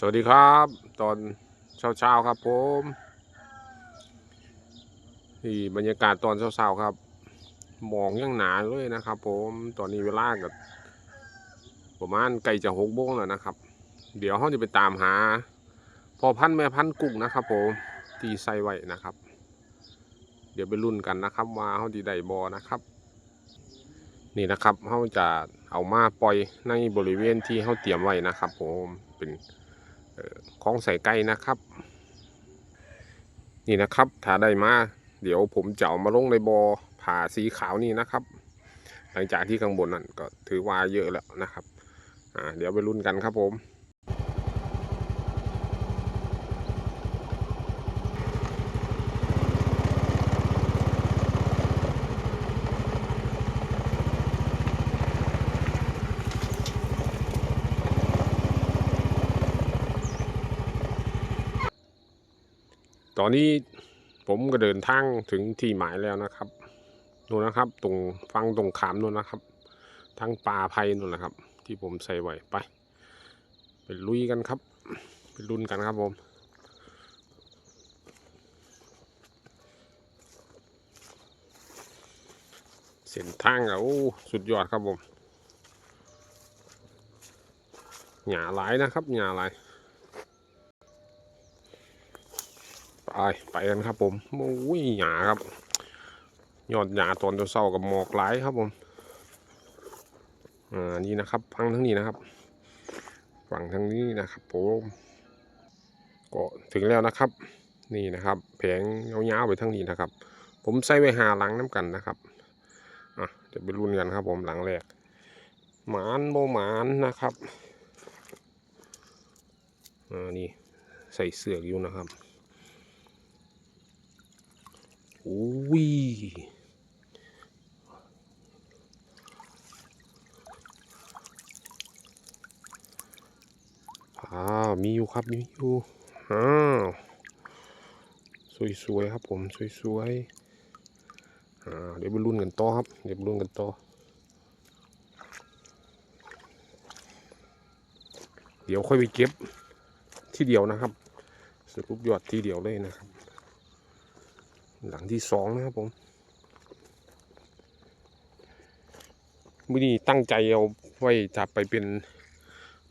สวัสดีครับ ตอนเช้าๆครับผมนี่บรรยากาศตอนเช้าๆครับหมองยังหนาเลยนะครับ ผมตอนนี้เวลากับประมาณใกล้จะหกโมงแล้วนะครับ เดี๋ยวเขาจะไปตามหาพอพันแม่พันกุ้งนะครับ ผมที่ใส่ไว้นะครับ เดี๋ยวไปรุ่นกันนะครับ ว่าเขาดีได้บอนะครับนี่นะครับเขาจะเอามาปล่อยในบริเวณที่เขาเตรียมไว้นะครับ ผมเป็น ของใส่ไก่นะครับ นี่นะครับ ถ้าได้มาเดี๋ยวผมจะเอามาลงในบอ่อผ่าสีขาวนี่นะครับ หลังจากที่ข้างบนนั่นก็ถือว่าเยอะแล้วนะครับ อ่า เดี๋ยวไปรุ่นกันครับผม ตอนนี้ผมก็เดินทางถึงที่หมายแล้วนะครับนู่นนะครับ ตรงฟังตรงขามนู่นนะครับ ทั้งป่าไผ่นู่นนะครับ ที่ผมใส่ไว้ไปไปลุยกันครับไปลุนกันครับผมเส้นทางอะโอ้สุดยอดครับผมหญ้าหลายนะครับหญ้าหลาย ไปไปกันครับผมโอ้ยหยาครับ ยอดหยาตอนเช้ากับหมอกไหลครับผมอ่านี่นะครับฟังทั้งนี้นะครับฝั่งทั้งนี้นะครับผมก็ถึงแล้วนะครับ นี่นะครับ แผงยาวๆไปทั้งนี้นะครับ ผมใส่ไว้หาหลังน้ำกันนะครับอะเดี๋ยวไปรุ่นกันครับ ผมหลังแรกหมานโมหมานนะครับอ่านี่ใส่เสือกอยู่นะครับ อุ้ยอ้าว มีอยู่ครับ มีอยู่ อ้าว สวยๆครับผม สวยๆ อ่า เดี๋ยวไปรุ่นกันต่อครับ เดี๋ยวไปรุ่นกันต่อ เดี๋ยวค่อยไปเก็บที่เดียวนะครับ สรุปยอดที่เดียวเลยนะครับ หลังที่สองนะครับผมมื่อนี้ตั้งใจเอาไว้จะไปเป็น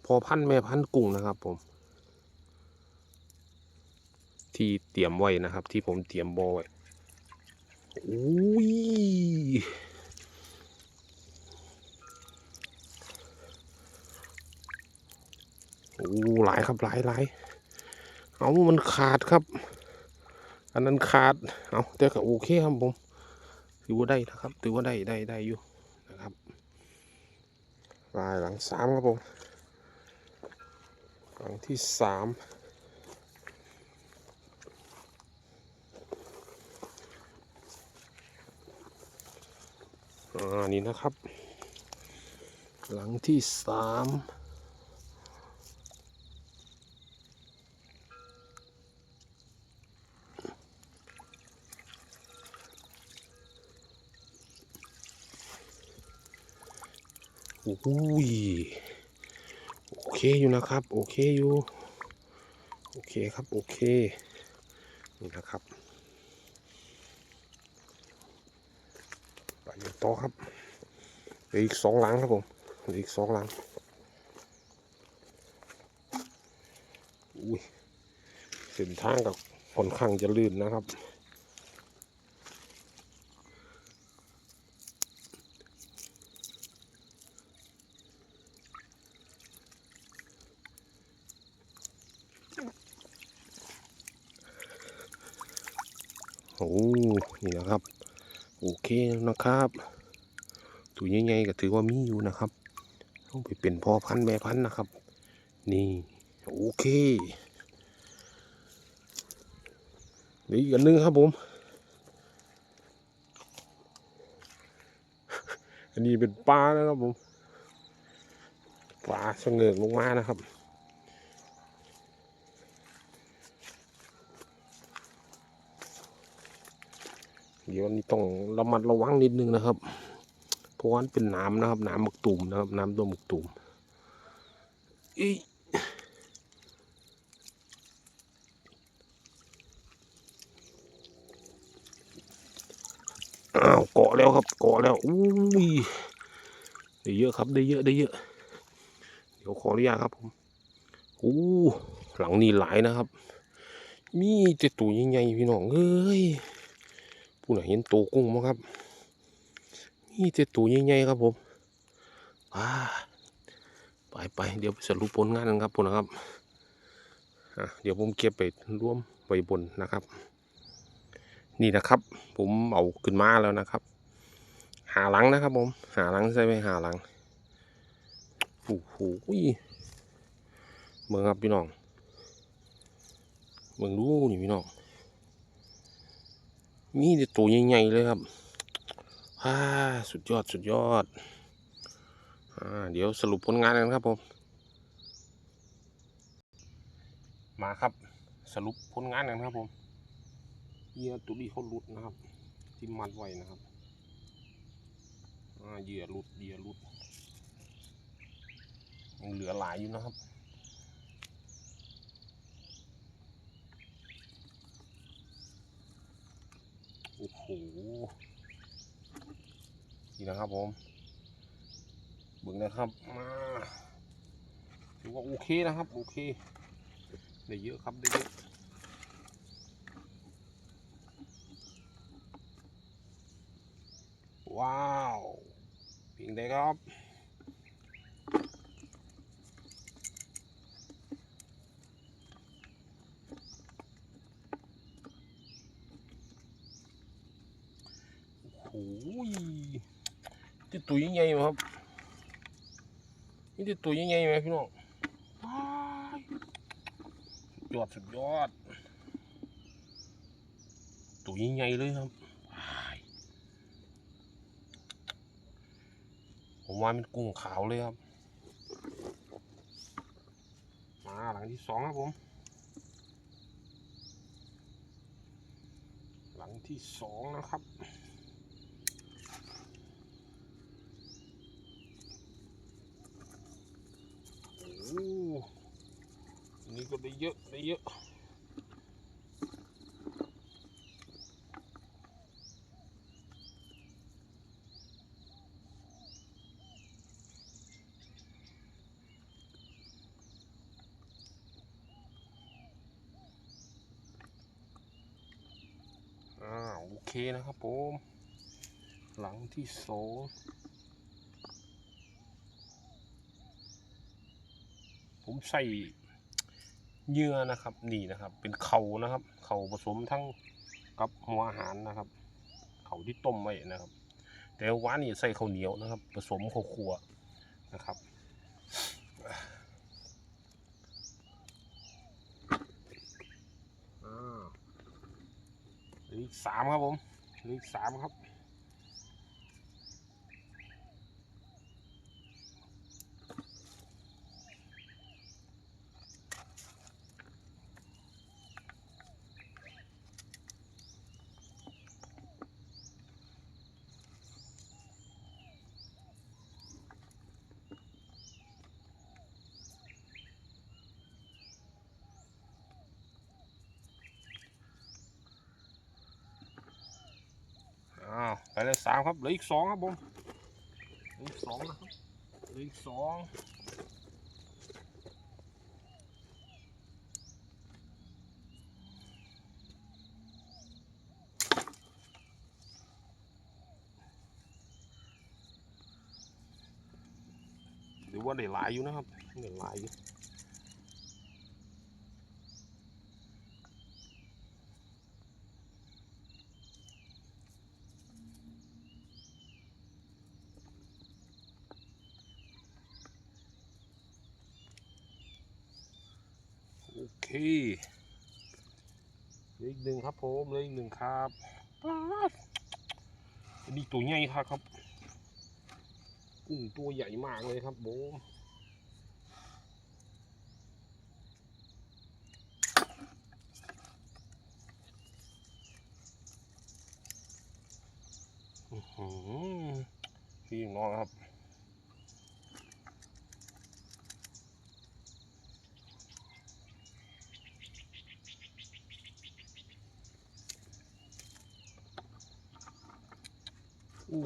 พอพันแม่พันกุ้งนะครับผม ที่เตรียมไว้นะครับ ที่ผมเตรียมบอไว้อุ้ยโอ้หลายครับหลายหลายเอามันขาดครับ อันนั้นขาดเอาแต่ก็โอเคครับผมถือว่าได้นะครับถือว่าได้ได้ได้อยู่นะครับลายหลังสามครับผมหลังที่สามอ่านี่นะครับ หลังที่สาม อุ้ยโอเคอยู่นะครับ โอเคอยู่ โอเคครับ โอเค นี่นะครับไปต่อครับเหลืออีกสองหลังครับผมเหลืออีกสองหลังอุ้ยเส้นทางกับค่อนข้างจะลื่นนะครับ โอ้นี่นะครับ โอเคนะครับตัวใหญ่ๆก็ถือว่ามีอยู่นะครับต้องไปเป็นพ่อพันธุ์แม่พันธุ์นะครับ นี่โอเคนี่อีกอันนึงครับผม อันนี้เป็นปลานะครับผมปลาชะเงิกลงมานะครับ เดี๋ยวนี้ต้องระมัดระวังนิดนึงนะครับ เพราะว่าเป็นน้ำนะครับ น้ำหมึกตุ่มนะครับ น้ำตัวหมึกตุ่มอีอ้าวเกาะแล้วครับเกาะแล้วอู้ยได้เยอะครับได้เยอะได้เยอะ เดี๋ยวขออนุญาตครับผมอู้หลังนี้หลายนะครับ มีเจ็ดตัวใหญ่ๆพี่น้องเอ้ย ผู้หนเห็นตัวกุ้งมั้งครับมีแต่ตัวใหญ่ๆครับผมอ่าไปไปเดี๋ยวไปสรุปผลงานกันครับผมนะครับเดี๋ยวผมเก็บไปร่วมไว้บนนะครับ นี่นะครับ ผมเอาขึ้นมาแล้วนะครับ หาหลังนะครับผมหาหลังใช่ไหมหาหลังโอ้โหเมืองครับพี่น้องเมืองดูนี่พี่น้อง มีแต่ตัวใหญ่ๆเลยครับฮ่าสุดยอดสุดยอดอ่าเดี๋ยวสรุปผลงานกันครับผม มาครับสรุปผลงานกันครับผมเหยื่อตัวนี้เขาหลุดนะครับ ที่มัดไว้นะครับเหยื่อหลุดเหยื่อหลุดยังเหลือหลายอยู่นะครับ โอ้โหนี่นะครับผมเบึงนะครับมาถือว่าโอเคนะครับโอเคได้เยอะครับได้เยอะว้าวเพียงใดครับ โอ้โหนี่ ตัวยังไงครับนี่ตัวยังไงไหมพี่น้องยอดสุดยอด ตัวยังไงเลยครับผมว่าเป็นกุ้งขาวเลยครับ มาหลังที่สองครับผม หลังที่สองนะครับ โอ้อันนี่ ก็ได้เยอะได้เยอะโอเคนะครับผม หลังที่สองผมใส่ เยื่อนะครับนี่นะครับ เป็นเขานะครับ เขาผสมทั้งกับหัวอาหารนะครับ เขาที่ต้มไว้นะครับ แต่ว่านี่ใส่ข้าวเหนียวนะครับ ผสมข้าวคั่วนะครับอ่าเหลืออีกสามครับผมเลืออีกสามครับ อ้าว ไปเลยสามครับเหลืออีกสองครับผมเหลืออีกสองนะครับเหลืออีกสองหรือว่าได้หลายอยู่นะครับได้หลายอยู่ เคเหลืออีกหนึ่งครับผมเหลืออีกหนึ่งครับป๊าดอันนี้ตัวใหญ่ครับครับกุ้งตัวใหญ่มากเลยครับผมอื้อหือพี่น้องครับ โอู้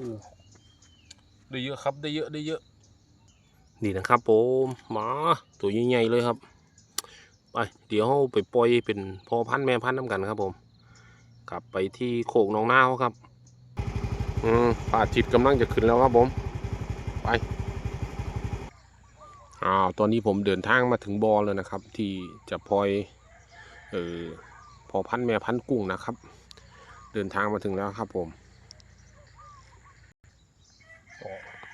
ได้เยอะครับได้เยอะได้เยอะ นี่นะครับผมหมาตัวใหญ่ๆเลยครับไปเดี๋ยวเราไปปล่อยเป็นพ่อพันธุ์แม่พันธุ์น้ำกันครับผม กลับไปที่โคกหนองนาวครับ อืมพระอาทิตย์กำลังจะขึ้นแล้วครับผม ไปอ้าวตอนนี้ผมเดินทางมาถึงบอแล้วนะครับ ที่จะปล่อยเออพอพันธุ์แม่พันธุ์กุ้งนะครับ เดินทางมาถึงแล้วครับผมก็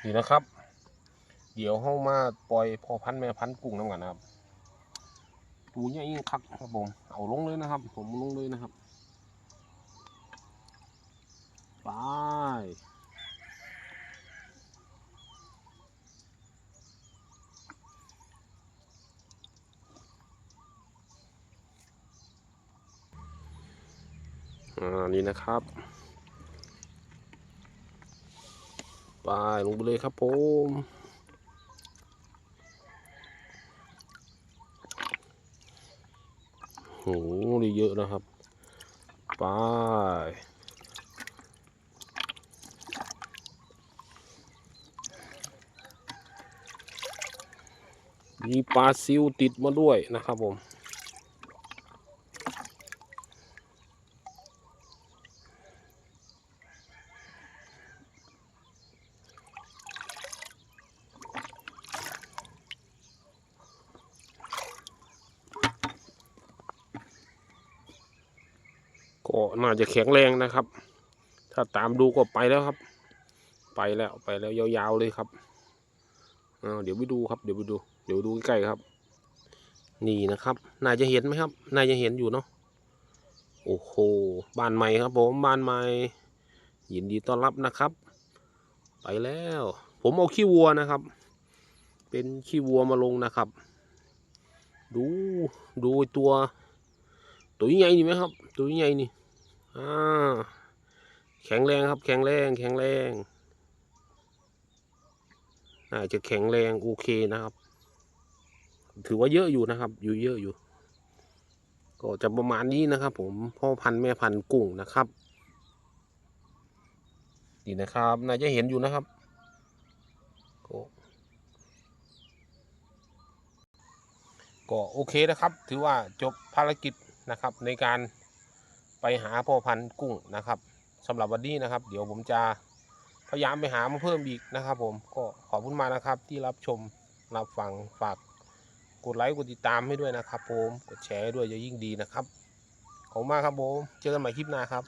นี่นะครับ เดี๋ยวเข้ามาปล่อยพอพันธุ์แม่พันธุ์กุ้งน้ำกันนะครับตูใหญ่ยิ่งคักครับผมเอาลงเลยนะครับ ผมลงเลยนะครับไปอ่านี่นะครับ ไปลงไปเลยครับผมโหได้เยอะนะครับ ไปมีปลาซิวติดมาด้วยนะครับผม ก็ น่าจะแข็งแรงนะครับ ถ้าตามดูก็ไปแล้วครับ ไปแล้วไปแล้วยาวๆเลยครับเดี๋ยวไปดูครับ เดี๋ยวไปดู เดี๋ยวดูใกล้ๆครับ นี่นะครับน่าจะเห็นไหมครับน่าจะเห็นอยู่เนาะโอ้โหบ้านใหม่ครับ ผมบ้านใหม่ ยินดีต้อนรับนะครับ ไปแล้ว ผมเอาขี้วัวนะครับ เป็นขี้วัวมาลงนะครับ ดูดูไอตัว ตัวใหญ่นี่ไหมครับ ตัวใหญ่นี่ อ่าแข็งแรงครับ แข็งแรง แข็งแรงน่าจะแข็งแรงโอเคนะครับ ถือว่าเยอะอยู่นะครับ อยู่เยอะอยู่ ก็จะประมาณนี้นะครับ ผมพ่อพันธุ์แม่พันธุ์กุ้งนะครับนี่นะครับน่าจะเห็นอยู่นะครับก็ก็โอเคนะครับ ถือว่าจบภารกิจนะครับในการ ไปหาพ่อพันธุ์กุ้งนะครับสำหรับวันนี้นะครับ เดี๋ยวผมจะพยายามไปหามาเพิ่มอีกนะครับ ผมก็ขอบคุณมากนะครับ ที่รับชมรับฟังฝากกดไลค์กดติดตามให้ด้วยนะครับ ผมกดแชร์ด้วยจะยิ่งดีนะครับขอบคุณมากครับผมเจอกันใหม่คลิปหน้าครับ